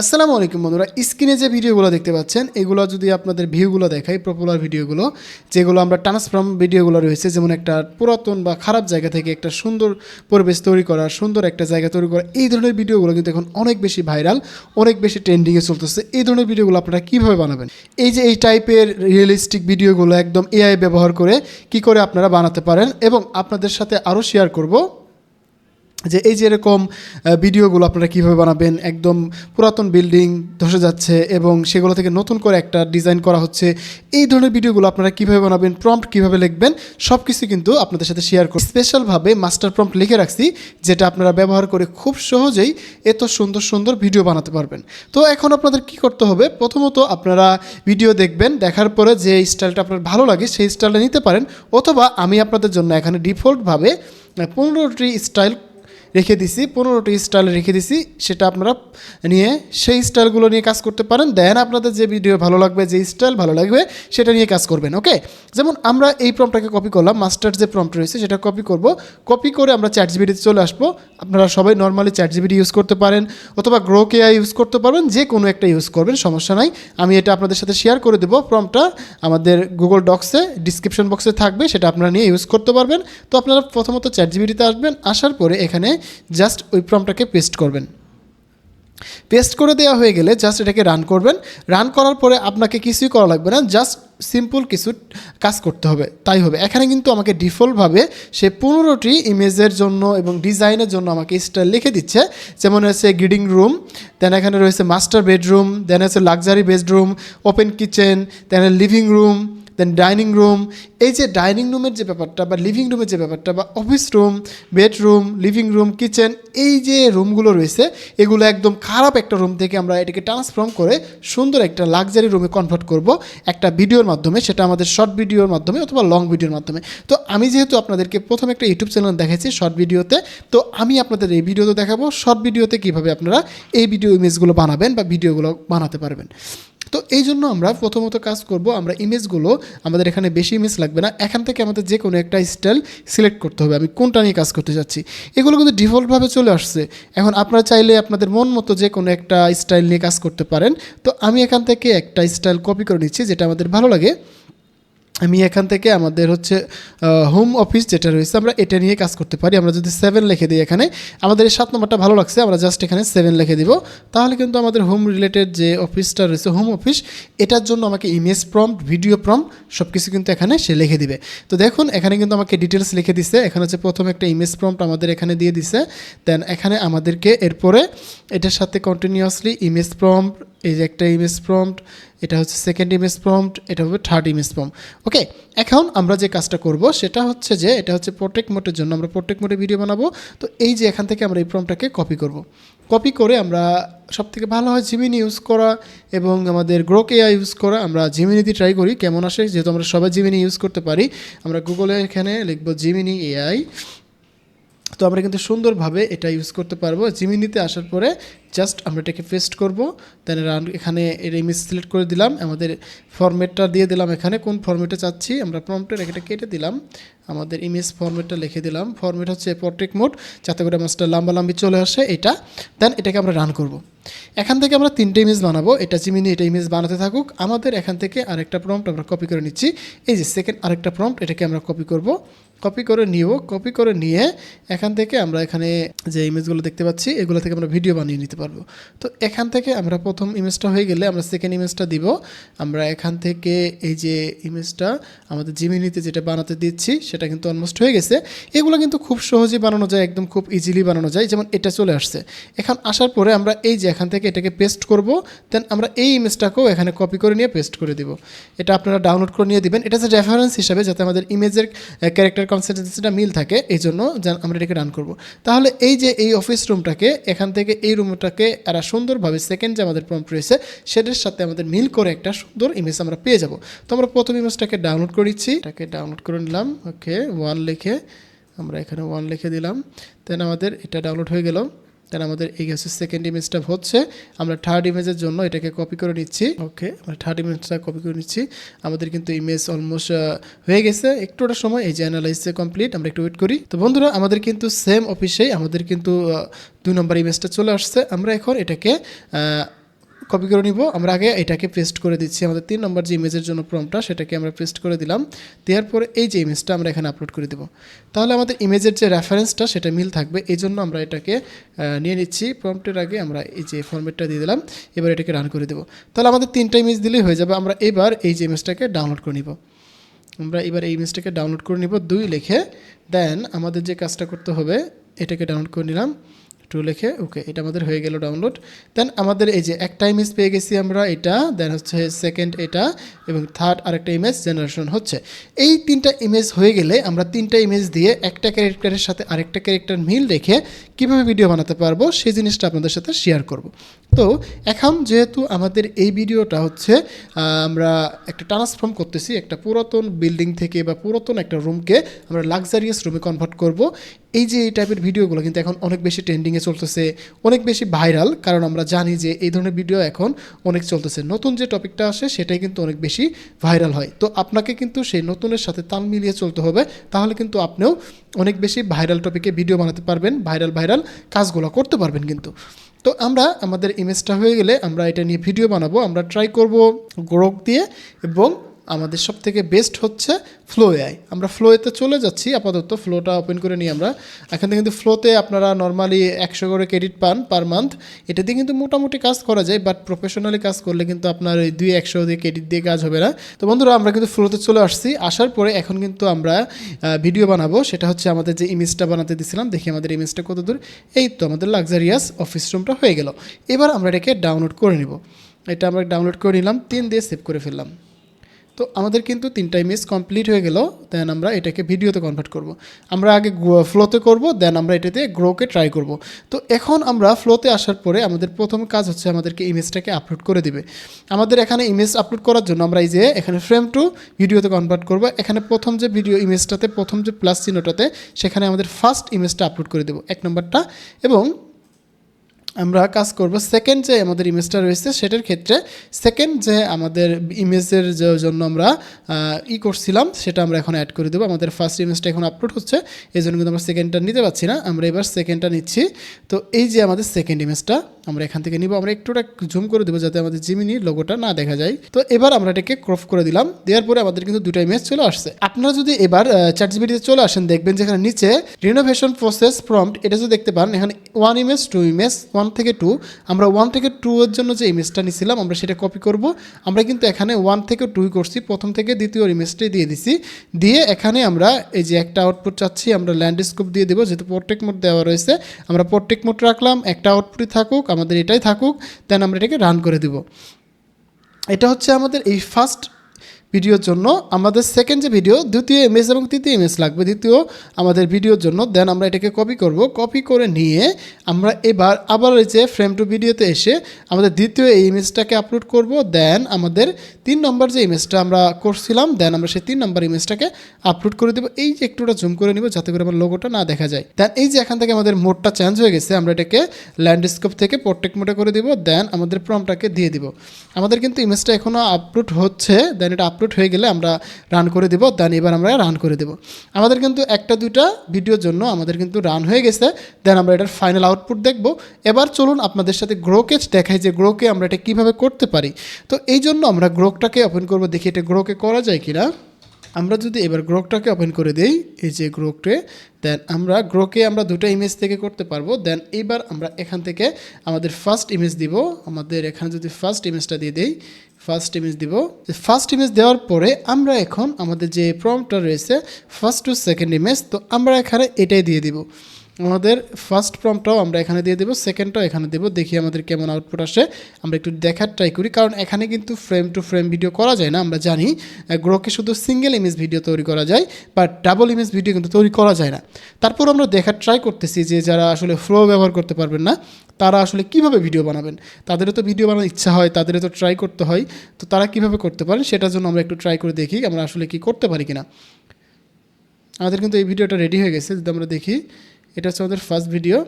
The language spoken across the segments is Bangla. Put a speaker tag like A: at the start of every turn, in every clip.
A: আসসালামু আলাইকুম বন্ধুরা, স্ক্রিনে যে ভিডিওগুলো দেখতে পাচ্ছেন, এগুলো যদি আপনাদের ভিউগুলো দেখাই পপুলার ভিডিওগুলো, যেগুলো আমরা ট্রান্সফর্ম ভিডিওগুলো রয়েছে, যেমন একটা পুরাতন বা খারাপ জায়গা থেকে একটা সুন্দর পরিবেশ তৈরি করা, সুন্দর একটা জায়গা তৈরি করা, এই ধরনের ভিডিওগুলো কিন্তু এখন অনেক বেশি ভাইরাল অনেক বেশি ট্রেন্ডিংয়ে চলতেছে। এই ধরনের ভিডিওগুলো আপনারা কীভাবে বানাবেন? এই যে এই টাইপের রিয়েলিস্টিক ভিডিওগুলো একদম এআই ব্যবহার করে কি করে আপনারা বানাতে পারেন, এবং আপনাদের সাথে আরও শেয়ার করব। যে এই যে এরকম ভিডিওগুলো আপনারা কীভাবে বানাবেন, একদম পুরাতন বিল্ডিং ধসে যাচ্ছে এবং সেগুলো থেকে নতুন করে একটা ডিজাইন করা হচ্ছে, এই ধরনের ভিডিওগুলো আপনারা কীভাবে বানাবেন প্রম্পট কীভাবে লিখবেন সব কিছু কিন্তু আপনাদের সাথে শেয়ার করব স্পেশালভাবে মাস্টার প্রম্পট লিখে রাখছি, যেটা আপনারা ব্যবহার করে খুব সহজেই এত সুন্দর সুন্দর ভিডিও বানাতে পারবেন। তো এখন আপনাদের কি করতে হবে, প্রথমত আপনারা ভিডিও দেখবেন, দেখার পরে যে স্টাইলটা আপনার ভালো লাগে, সেই স্টাইলটা নিতে পারেন, অথবা আমি আপনাদের জন্য এখানে ডিফল্টভাবে পনেরোটি স্টাইল রেখে দিছি, পনেরোটি স্টাইল রেখে দিছি, সেটা আপনারা নিয়ে সেই স্টাইলগুলো নিয়ে কাজ করতে পারেন। দেন আপনাদের যে ভিডিও ভালো লাগবে, যে স্টাইল ভালো লাগবে, সেটা নিয়ে কাজ করবেন ওকে যেমন আমরা এই প্রম্পটাকে কপি করলাম মাস্টার যে প্রম্পট রয়েছে, সেটা কপি করব। কপি করে আমরা চ্যাট জিবিটিতে চলে আসব। আপনারা সবাই নর্মালি চ্যাট জিবিটি ইউজ করতে পারেন, অথবা গ্রো কেআই ইউজ করতে পারবেন যে কোনো একটা ইউজ করবেন, সমস্যা নাই। আমি এটা আপনাদের সাথে শেয়ার করে দেবো। প্রম্পটটা আমাদের গুগল ডক্সে ডিসক্রিপশন বক্সে থাকবে, সেটা আপনারা নিয়ে ইউজ করতে পারবেন। তো আপনারা প্রথমত চ্যাট জিবিটিতে আসবেন, আসার পরে এখানে জাস্ট ওই প্রম্পটাকে পেস্ট করবেন। পেস্ট করে দেওয়া হয়ে গেলে জাস্ট এটাকে রান করবেন। রান করার পরে আপনাকে কিছুই করা লাগবে না, জাস্ট সিম্পল কিছু কাজ করতে হবে, তাই হবে। এখানে কিন্তু আমাকে ডিফল্টভাবে সে পনেরোটি ইমেজের জন্য এবং ডিজাইনের জন্য আমাকে স্টাইল লিখে দিচ্ছে। যেমন হচ্ছে গ্রিডিং রুম, দেন এখানে রয়েছে মাস্টার বেডরুম, দেন হচ্ছে luxury bedroom, open kitchen, then living room then dining room এই যে ডাইনিং রুমের যে ব্যাপারটা বা লিভিং রুমের যে ব্যাপারটা বা office room bedroom living room kitchen এই যে রুমগুলো রয়েছে, এগুলো একদম খারাপ একটা রুম থেকে আমরা এটাকে ট্রান্সফর্ম করে সুন্দর একটা লাক্সারি রুমে কনভার্ট করব একটা ভিডিওর মাধ্যমে, সেটা আমাদের শর্ট ভিডিওর মাধ্যমে অথবা লং ভিডিওর মাধ্যমে। তো আমি যেহেতু আপনাদেরকে প্রথমে একটা ইউটিউব চ্যানেল দেখাচ্ছি শর্ট ভিডিওতে তো আমি আপনাদের এই ভিডিওতে দেখাবো শর্ট ভিডিওতে কীভাবে আপনারা এই ভিডিও ইমেজগুলো বানাবেন বা ভিডিওগুলো বানাতে পারবেন। তো এই জন্য আমরা প্রথমত কাজ করব, আমরা ইমেজগুলো, আমাদের এখানে বেশি ইমেজ লাগবে না, এখান থেকে আমাদের যে কোনো একটা স্টাইল সিলেক্ট করতে হবে, আমি কোনটা নিয়ে কাজ করতে চাচ্ছি এগুলো কিন্তু ডিফল্টভাবে চলে আসছে। এখন আপনারা চাইলে আপনাদের মন মতো যে কোনো একটা স্টাইল নিয়ে কাজ করতে পারেন। তো আমি এখান থেকে একটা স্টাইল কপি করে নিচ্ছি, যেটা আমাদের ভালো লাগে। আমি এখান থেকে আমাদের হচ্ছে হোম অফিস যেটা রয়েছে, আমরা এটা নিয়ে কাজ করতে পারি। আমরা যদি সেভেন লিখে দিই এখানে, আমাদের এই সাত নম্বরটা ভালো লাগছে, আমরা জাস্ট এখানে সেভেন লিখে দিব। তাহলে কিন্তু আমাদের হোম রিলেটেড যে অফিসটা রয়েছে হোম অফিস এটার জন্য আমাকে ইমেজ প্রম্পট ভিডিও প্রম্পট সব কিছু কিন্তু এখানে সে লিখে দিবে। তো দেখুন, এখানে কিন্তু আমাকে ডিটেলস লিখে দিছে। এখানে হচ্ছে প্রথম একটা ইমেজ প্রম্পট আমাদের এখানে দিয়ে দিছে। দেন এখানে আমাদেরকে এরপরে, এটার সাথে কন্টিনিউয়াসলি ইমেজ প্রম্পট এই যে একটা ইমেজ প্রম্পট এটা হচ্ছে সেকেন্ড ইমেজ প্রম্পট এটা হবে থার্ড ইমেজ প্রম্পট ওকে এখন আমরা যে কাজটা করব সেটা হচ্ছে যে, এটা হচ্ছে প্রোটেক্ট মোটের জন্য আমরা প্রোটেক্ট মোডে ভিডিও বানাবো। তো এই যে এখান থেকে আমরা এই প্রম্পটটাকে কপি করব। কপি করে আমরা সব থেকে ভালো হয় জিমিনি ইউজ করা এবং আমাদের গ্রোক ইউজ করা। আমরা জিমিনিতে ট্রাই করি, কেমন আসে? যেহেতু আমরা সবাই জিমিনি ইউজ করতে পারি, আমরা গুগলে এখানে লিখব জিমিনি এআই তো আমরা কিন্তু সুন্দরভাবে এটা ইউজ করতে পারব। জিমিনিতে আসার পরে জাস্ট আমরা এটাকে পেস্ট করব। দেন রান এখানে এর ইমেজ সিলেক্ট করে দিলাম। আমাদের ফরম্যাটটা দিয়ে দিলাম এখানে। কোন ফরম্যাটে চাচ্ছি? আমরা প্রম্পটের এটা কেটে দিলাম। আমাদের ইমেজ ফরম্যাটটা লিখে দিলাম। ফরম্যাট হচ্ছে পোর্ট্রেক মোড যাতে করে মাছটা লম্বা লম্বি চলে আসে এটা। দেন এটাকে আমরা রান করব। এখান থেকে আমরা তিনটে ইমেজ বানাবো। এটা জিমিনি এটা ইমেজ বানাতে থাকুক। আমাদের এখান থেকে আরেকটা প্রম্পট আমরা কপি করে নিচ্ছি। এই যে সেকেন্ড আরেকটা প্রম্পট এটাকে আমরা কপি করব। কপি করে নিব কপি করে নিয়ে এখান থেকে আমরা এখানে যে ইমেজগুলো দেখতে পাচ্ছি, এগুলো থেকে আমরা ভিডিও বানিয়ে নিতে পারব। তো এখান থেকে আমরা প্রথম ইমেজটা হয়ে গেলে আমরা সেকেন্ড ইমেজটা দিব। আমরা এখান থেকে এই যে ইমেজটা, আমাদের জিমিনিতে যেটা বানাতে দিচ্ছি, সেটা কিন্তু অলমোস্ট হয়ে গেছে। এগুলো কিন্তু খুব সহজেই বানানো যায়, একদম খুব ইজিলি বানানো যায়। যেমন এটা চলে আসছে। এখন আসার পরে আমরা এই যে এখান থেকে এটাকে পেস্ট করব দেন আমরা এই ইমেজটাকেও এখানে কপি করে নিয়ে পেস্ট করে দিব। এটা আপনারা ডাউনলোড করে নিয়ে দিবেন। এটা হচ্ছে রেফারেন্স হিসাবে, যাতে আমাদের ইমেজের ক্যারেক্টার কনসিস্টেন্সিটা মিল থাকে, এই জন্য আমরা এটাকে রান করব। তাহলে এই যে এই অফিস রুমটাকে এখান থেকে এই রুমটাকে এরা সুন্দরভাবে সেকেন্ড যে আমাদের প্রম্পট রয়েছে, সেটার সাথে আমাদের মিল করে একটা সুন্দর ইমেজ আমরা পেয়ে যাব। তো আমরা প্রথম ইমেজটাকে ডাউনলোড করেছি এটাকে ডাউনলোড করে নিলাম। ওকে ওয়ান লিখে আমরা এখানে ওয়ান লিখে দিলাম। দেন আমাদের এটা ডাউনলোড হয়ে গেল। দেন আমাদের এই হচ্ছে সেকেন্ড ইমেজটা হচ্ছে আমরা থার্ড ইমেজের জন্য এটাকে কপি করে নিচ্ছি। ওকে আমরা থার্ড ইমেজটা কপি করে নিচ্ছি। আমাদের কিন্তু ইমেজ অলমোস্ট হয়ে গেছে। একটুটা সময় এই যে অ্যানালাইসে কমপ্লিট আমরা একটু ওয়েট করি। তো বন্ধুরা আমাদের কিন্তু সেম অফিসেই আমাদের কিন্তু দু দুই নম্বর ইমেজটা চলে আসছে। আমরা এখন এটাকে কপি করে নিব। আমরা আগে এটাকে পেস্ট করে দিচ্ছি। আমাদের তিন নম্বর যে ইমেজের জন্য প্রমটা সেটাকে আমরা পেস্ট করে দিলাম। দেওয়ার পরে এই যে ইমেজটা আমরা এখানে আপলোড করে দেবো। তাহলে আমাদের ইমেজের যে রেফারেন্সটা সেটা মিল থাকবে। এই জন্য আমরা এটাকে নিয়ে নিচ্ছি। প্রম্পটের আগে আমরা এই যে ফরম্যাটটা দিয়ে দিলাম। এবার এটাকে রান করে দেবো। তাহলে আমাদের তিনটা ইমেজ দিলেই হয়ে যাবে। আমরা এবার এই যে ইমেজটাকে ডাউনলোড করে নিব। আমরা এবার এই ইমেজটাকে ডাউনলোড করে নিব। দুই লিখে দেন আমাদের যে কাজটা করতে হবে, এটাকে ডাউনলোড করে নিলাম। টু লিখে ওকে এটা আমাদের হয়ে গেল ডাউনলোড দেন আমাদের এই যে একটা ইমেজ পেয়ে গেছি আমরা এটা দেন হচ্ছে সেকেন্ড এটা, এবং থার্ড আরেকটা ইমেজ জেনারেশন হচ্ছে। এই তিনটা ইমেজ হয়ে গেলে আমরা তিনটা ইমেজ দিয়ে একটা ক্যারেক্টারের সাথে আরেকটা ক্যারেক্টার মিল রেখে কীভাবে ভিডিও বানাতে পারব, সেই জিনিসটা আপনাদের সাথে শেয়ার করব। তো এখন যেহেতু আমাদের এই ভিডিওটা হচ্ছে আমরা একটা ট্রান্সফর্ম করতেছি, একটা পুরাতন বিল্ডিং থেকে বা পুরাতন একটা রুমকে আমরা লাক্সারিয়াস রুমে কনভার্ট করব। এই যে এই টাইপের ভিডিওগুলো কিন্তু এখন অনেক বেশি ট্রেন্ডিংয়ে চলতেছে, অনেক বেশি ভাইরাল কারণ আমরা জানি যে এই ধরনের ভিডিও এখন অনেক চলতেছে। নতুন যে টপিকটা আসে, সেটাই কিন্তু অনেক বেশি ভাইরাল হয়। তো আপনাকে কিন্তু সেই নতুনের সাথে তাল মিলিয়ে চলতে হবে, তাহলে কিন্তু আপনিও অনেক বেশি ভাইরাল টপিকে ভিডিও বানাতে পারবেন ভাইরাল ভাইরাল কাজগুলো করতে পারবেন কিন্তু। তো আমরা, আমাদের ইমেজটা হয়ে গেলে আমরা এটা নিয়ে ভিডিও বানাবো, আমরা ট্রাই করব গ্রোক দিয়ে এবং আমাদের সব থেকে বেস্ট হচ্ছে ফ্লো এআই আমরা ফ্লোতে চলে যাচ্ছি, আপাতত ফ্লোটা ওপেন করে নিই আমরা। এখান থেকে কিন্তু ফ্লোতে আপনারা নর্মালি একশো করে ক্রেডিট পান পার মান্থ এটা দিয়ে কিন্তু মোটামুটি কাজ করা যায় বাট প্রফেশনালি কাজ করলে কিন্তু আপনার ওই দুই একশো দিয়ে ক্রেডিট দিয়ে কাজ হবে না। তো বন্ধুরা, আমরা কিন্তু ফ্লোতে চলে আসছি। আসার পরে এখন কিন্তু আমরা ভিডিও বানাবো। সেটা হচ্ছে আমাদের যে ইমেজটা বানাতে দিয়েছিলাম দেখি আমাদের ইমেজটা কত দূর। এই তো আমাদের লাক্সারিয়াস অফিস রুমটা হয়ে গেল। এবার আমরা এটাকে ডাউনলোড করে নিব। এটা আমরা ডাউনলোড করে নিলাম, তিন দিয়ে সেভ করে ফেললাম। তো আমাদের কিন্তু তিনটা ইমেজ কমপ্লিট হয়ে গেল দেন আমরা এটাকে ভিডিওতে কনভার্ট করব। আমরা আগে ফ্লোতে করব দেন আমরা এটাতে গ্রোকে ট্রাই করব। তো এখন আমরা ফ্লোতে আসার পরে আমাদের প্রথম কাজ হচ্ছে আমাদেরকে ইমেজটাকে আপলোড করে দিবে আমাদের এখানে ইমেজ আপলোড করার জন্য আমরা এই যে এখানে ফ্রেম টু ভিডিওতে কনভার্ট করব এখানে প্রথম যে ভিডিও ইমেজটাতে প্রথম যে প্লাস চিহ্নটাতে, সেখানে আমাদের ফার্স্ট ইমেজটা আপলোড করে দেবো, এক নম্বরটা এবং আমরা কাজ করব সেকেন্ড যে আমাদের ইমেজটা রয়েছে, সেটার ক্ষেত্রে সেকেন্ড যে আমাদের ইমেজের জন্য আমরা ই করছিলাম, সেটা আমরা এখন অ্যাড করে দেবো। আমাদের ফার্স্ট ইমেজটা এখন আপলোড হচ্ছে, এই জন্য কিন্তু আমরা সেকেন্ডটা নিতে পারছি না। আমরা এবার সেকেন্ডটা নিচ্ছি। তো এই যে আমাদের সেকেন্ড ইমেজটা আমরা এখান থেকে নিব। আমরা একটুটা জুম করে দেবো যাতে আমাদের জিমিনি লোগোটা না দেখা যায়। তো এবার আমরা এটাকে ক্রপ করে দিলাম। দেওয়ার পরে আমাদের কিন্তু দুটো ইমেজ চলে আসছে। আপনারা যদি এবার চ্যাট জিবিটিতে চলে আসেন, দেখবেন যেখানে নিচে রিনোভেশন প্রসেস প্রম্পট এটা যদি দেখতে পান, এখানে one image two image one থেকে টু আমরা ওয়ান থেকে টু এর জন্য যে ইমেজটা নিছিলাম, আমরা সেটা কপি করব। আমরা কিন্তু এখানে ওয়ান থেকে টুই করছি। প্রথম থেকে দ্বিতীয় ইমেজটাই দিয়ে দিছি। দিয়ে এখানে আমরা এই যে একটা আউটপুট চাচ্ছি, আমরা ল্যান্ডস্কোপ দিয়ে দেবো। যেহেতু পোর্ট্রেক মোড দেওয়া রয়েছে, আমরা পোর্ট্রেক মোড রাখলাম। একটা আউটপুটই থাকুক আমাদের এটাই থাকুক দেন আমরা এটাকে রান করে দেবো। এটা হচ্ছে আমাদের এই ফার্স্ট ভিডিওর জন্য আমাদের সেকেন্ড যে ভিডিও দ্বিতীয় ইমেজ এবং তৃতীয় ইমেজ লাগবে, দ্বিতীয় আমাদের ভিডিওর জন্য দেন আমরা এটাকে কপি করব। কপি করে নিয়ে আমরা এবার আবার এই যে ফ্রেম টু ভিডিওতে এসে আমাদের দ্বিতীয় এই ইমেজটাকে আপলোড করব। দেন আমাদের তিন নম্বর যে ইমেজটা আমরা করছিলাম দেন আমরা সেই তিন নম্বর ইমেজটাকে আপলোড করে দেবো। এই যে একটুটা জুম করে নিব যাতে করে আমার লোগোটা না দেখা যায়। দেন এই যে এখান থেকে আমাদের মোডটা চেঞ্জ হয়ে গেছে, আমরা এটাকে ল্যান্ডস্কোপ থেকে পোর্ট্রেক মোডে করে দিব। দেন আমাদের প্রমটাকে দিয়ে দিব। আমাদের কিন্তু ইমেজটা এখনও আপলোড হচ্ছে দেন এটা আপলোড হয়ে গেলে আমরা রান করে দেব দেন এবার আমরা রান করে দেব। আমাদের কিন্তু একটা দুইটা ভিডিওর জন্য আমাদের কিন্তু রান হয়ে গেছে দেন আমরা এটার ফাইনাল আউটপুট দেখব। এবার চলুন আপনাদের সাথে গ্রোকে দেখাই যে গ্রোকে আমরা এটা কীভাবে করতে পারি। তো এই জন্য আমরা গ্রোকটাকে ওপেন করব, দেখি এটা গ্রোকে করা যায় কি না আমরা যদি এবার গ্রোকটাকে ওপেন করে দেই, এই যে গ্রোকটে দেন আমরা গ্রোকে আমরা দুটো ইমেজ থেকে করতে পারব। দেন এবার আমরা এখান থেকে আমাদের ফার্স্ট ইমেজ দিব। আমাদের এখানে যদি ফার্স্ট ইমেজটা দিয়ে দেই ফার্স্ট ইমেজ দিব। ফার্স্ট ইমেজ দেওয়ার পরে আমরা এখন আমাদের যে প্রমটা রয়েছে ফার্স্ট টু সেকেন্ড ইমেজ তো আমরা এখানে এটাই দিয়ে দিব। আমাদের ফার্স্ট প্রমটাও আমরা এখানে দিয়ে দেবো সেকেন্ডটাও এখানে দেবো, দেখি আমাদের কেমন আউটপুট আসে। আমরা একটু দেখার ট্রাই করি, কারণ এখানে কিন্তু ফ্রেম টু ফ্রেম ভিডিও করা যায় না, আমরা জানি গ্রোকে শুধু সিঙ্গেল ইমেজ ভিডিও তৈরি করা যায় বা ডাবল ইমেজ ভিডিও কিন্তু তৈরি করা যায় না। তারপর আমরা দেখার ট্রাই করতেছি যে যারা আসলে ফ্লো ব্যবহার করতে পারবেন না, তারা আসলে কীভাবে ভিডিও বানাবেন? তাদেরও তো ভিডিও বানানোর ইচ্ছা হয়, তাদেরও তো ট্রাই করতে হয়, তো তারা কীভাবে করতে পারেন সেটার জন্য আমরা একটু ট্রাই করে দেখি, আমরা আসলে কি করতে পারি কিনা। আমাদের কিন্তু এই ভিডিওটা রেডি হয়ে গেছে, যদি আমরা দেখি এটা হচ্ছে আমাদের ফার্স্ট ভিডিও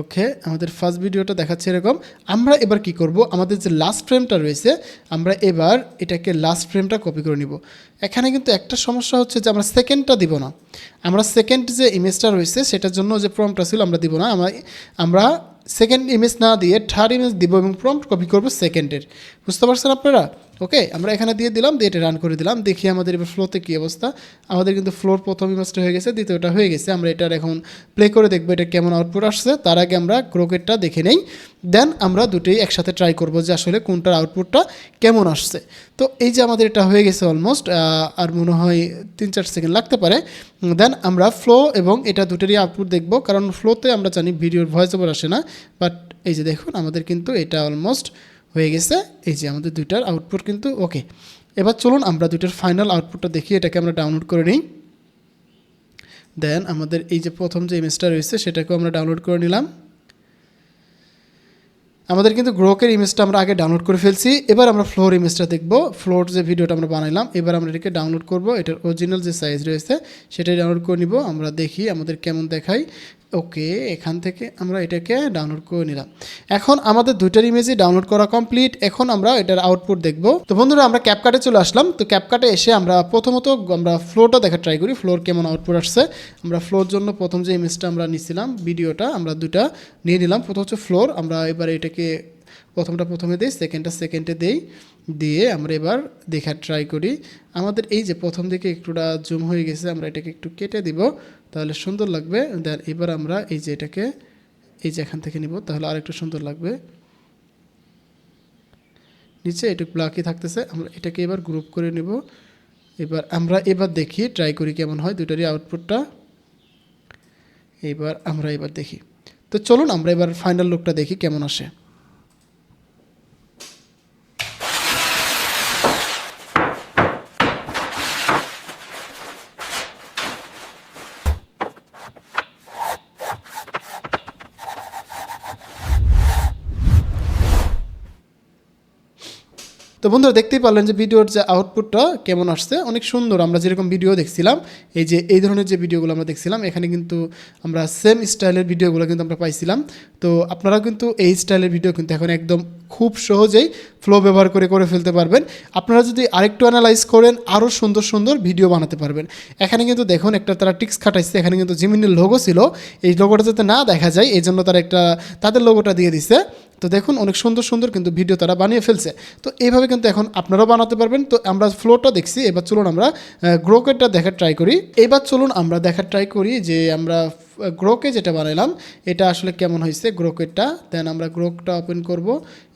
A: ওকে আমাদের ফার্স্ট ভিডিওটা দেখাচ্ছে এরকম। আমরা এবার কি করব? আমাদের যে লাস্ট ফ্রেমটা রয়েছে, আমরা এবার এটাকে লাস্ট ফ্রেমটা কপি করে নিব। এখানে কিন্তু একটা সমস্যা হচ্ছে যে আমরা সেকেন্ডটা দিব না। আমরা সেকেন্ড যে ইমেজটা রয়েছে, সেটার জন্য যে প্রমটা ছিল, আমরা দিব না। আমরা আমরা সেকেন্ড ইমেজ না দিয়ে থার্ড ইমেজ দিব এবং প্রম্পট কপি করব সেকেন্ডের বুঝতে পারছেন আপনারা? ওকে আমরা এখানে দিয়ে দিলাম, দিয়ে এটা রান করে দিলাম। দেখি আমাদের এবার ফ্লোতে কী অবস্থা। আমাদের কিন্তু ফ্লোর প্রথম ইমেজটা হয়ে গেছে, দ্বিতীয়টা হয়ে গেছে। আমরা এটার এখন প্লে করে দেখব এটা কেমন আউটপুট আসছে। তার আগে আমরা ক্রোকেটটা দেখে নেই। দেন আমরা দুটোই একসাথে ট্রাই করব যে আসলে কোনটার আউটপুটটা কেমন আসছে। তো এই যে আমাদের এটা হয়ে গেছে অলমোস্ট আর মনে হয় তিন চার সেকেন্ড লাগতে পারে। দেন আমরা ফ্লো এবং এটা দুটোরই আউটপুট দেখব। কারণ ফ্লোতে আমরা জানি ভিডিওর ভয়েস ওভার আসে না। বাট এই যে দেখুন, আমাদের কিন্তু এটা অলমোস্ট হয়ে গেছে। এই যে আমাদের দুইটার আউটপুট কিন্তু ওকে এবার চলুন আমরা দুইটার ফাইনাল আউটপুটটা দেখি, এটাকে আমরা ডাউনলোড করে নিই। দেন আমাদের এই যে প্রথম যে ইমেজটা রয়েছে, সেটাকেও আমরা ডাউনলোড করে নিলাম। আমাদের কিন্তু গ্রোকের ইমেজটা আমরা আগে ডাউনলোড করে ফেলছি। এবার আমরা ফ্লোর ইমেজটা দেখব। ফ্লোর যে ভিডিওটা আমরা বানাইলাম, এবার আমরা এটাকে ডাউনলোড করব। এটার অরিজিনাল যে সাইজ রয়েছে, সেটাই ডাউনলোড করে নিব। আমরা দেখি আমাদের কেমন দেখায়। ওকে, এখান থেকে আমরা এটাকে ডাউনলোড করে নিলাম। এখন আমাদের দুইটার ইমেজই ডাউনলোড করা কমপ্লিট এখন আমরা এটার আউটপুট দেখব। তো বন্ধুরা, আমরা ক্যাপকাটে চলে আসলাম। তো ক্যাপকাটে এসে আমরা প্রথমত আমরা ফ্লোরটা দেখা ট্রাই করি। ফ্লোর কেমন আউটপুট আসছে। আমরা ফ্লোর জন্য প্রথম যে ইমেজটা আমরা নিছিলাম, ভিডিওটা, আমরা দুটা নিয়ে নিলাম। প্রথম হচ্ছে ফ্লোর আমরা এবার এটাকে প্রথমটা প্রথমে দিই সেকেন্ডটা সেকেন্ডে দেই। দিয়ে আমরা এবার দেখার ট্রাই করি। আমাদের এই যে প্রথম দিকে একটুটা জুম হয়ে গেছে, আমরা এটাকে একটু কেটে দিব, তাহলে সুন্দর লাগবে। দেন এবার আমরা এই যে এটাকে এই যে এখান থেকে নিব, তাহলে আর একটু সুন্দর লাগবে। নিচে এটুকু ব্লাকি থাকতেছে, আমরা এটাকে এবার গ্রুপ করে নেব। এবার আমরা এবার দেখি ট্রাই করি কেমন হয় দুটারই আউটপুটটা এবার আমরা এবার দেখি। তো চলুন আমরা এবার ফাইনাল লুকটা দেখি কেমন আসে। বন্ধুরা দেখতেই পারলেন যে ভিডিওর যে আউটপুটটা কেমন আসছে। অনেক সুন্দর, আমরা যেরকম ভিডিও দেখছিলাম, এই যে, এই ধরনের যে ভিডিওগুলো আমরা দেখছিলাম, এখানে কিন্তু আমরা সেম স্টাইলের ভিডিওগুলো কিন্তু আমরা পাইছিলাম। তো আপনারা কিন্তু এই স্টাইলের ভিডিও কিন্তু এখন একদম খুব সহজেই ফ্লো ব্যবহার করে করে ফেলতে পারবেন। আপনারা যদি আরেকটু অ্যানালাইজ করেন আরও সুন্দর সুন্দর ভিডিও বানাতে পারবেন। এখানে কিন্তু দেখুন, একটা তারা টিক্স খাটাইছে, এখানে কিন্তু জিমিনের লোগো ছিল। এই লোগোটা যাতে না দেখা যায় এই জন্য তারা একটা, তাদের লোগোটা দিয়ে দিছে। তো দেখুন, অনেক সুন্দর সুন্দর কিন্তু ভিডিও তারা বানিয়ে ফেলছে। তো এইভাবে কিন্তু এখন আপনারাও বানাতে পারবেন। তো আমরা ফ্লোটা দেখছি। এবার চলুন আমরা গ্রোকেটটা দেখার ট্রাই করি। এবার চলুন আমরা দেখার ট্রাই করি যে আমরা গ্রোকে যেটা বানাইলাম, এটা আসলে কেমন হয়েছে গ্রোকেটটা দেন আমরা গ্রোকটা ওপেন করব।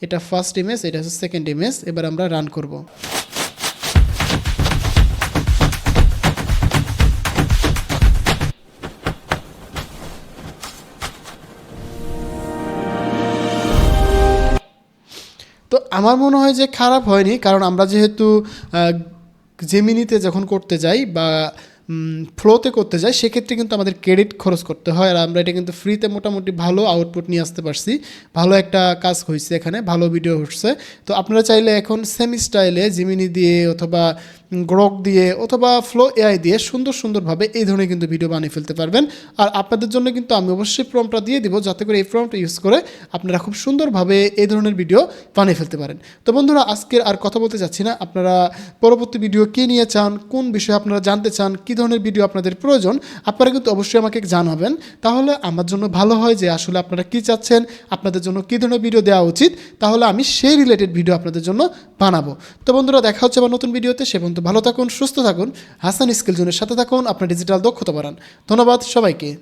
A: এটা ফার্স্ট ইমেজ এটা হচ্ছে সেকেন্ড ইমেজ এবার আমরা রান করব। আমার মনে হয় যে খারাপ হয়নি, কারণ আমরা যেহেতু জেমিনিতে যখন করতে যাই বা ফ্লোতে করতে যাই, সেক্ষেত্রে কিন্তু আমাদের ক্রেডিট খরচ করতে হয়। আর আমরা এটা কিন্তু ফ্রিতে মোটামুটি ভালো আউটপুট নিয়ে আসতে পারছি। ভালো একটা কাজ হয়েছে এখানে, ভালো ভিডিও হচ্ছে। তো আপনারা চাইলে এখন সেমি স্টাইলে জিমিনি দিয়ে অথবা গ্রক দিয়ে অথবা ফ্লো এআই দিয়ে সুন্দর সুন্দরভাবে এই ধরনের কিন্তু ভিডিও বানিয়ে ফেলতে পারবেন। আর আপনাদের জন্য কিন্তু আমি অবশ্যই প্রমটা দিয়ে দিব যাতে করে এই প্রমটা ইউজ করে আপনারা খুব সুন্দরভাবে এই ধরনের ভিডিও বানিয়ে ফেলতে পারেন। তো বন্ধুরা, আজকের আর কথা বলতে চাচ্ছি না। আপনারা পরবর্তী ভিডিও কী নিয়ে চান, কোন বিষয়ে আপনারা জানতে চান, কী ধরনের ভিডিও আপনাদের প্রয়োজন, আপনারা কিন্তু অবশ্যই আমাকে জানাবেন। তাহলে আমার জন্য ভালো হয় যে আসলে আপনারা কী চাচ্ছেন, আপনাদের জন্য কী ধরনের ভিডিও দেওয়া উচিত, তাহলে আমি সেই রিলেটেড ভিডিও আপনাদের জন্য বানাবো। তো বন্ধুরা, দেখা হচ্ছে আবার নতুন ভিডিওতে সে পর্যন্ত ভালো থাকুন, সুস্থ থাকুন। হাসান স্কিল জোনের সাথে থাকুন, আপনার ডিজিটাল দক্ষতা বাড়ান। ধন্যবাদ সবাইকে।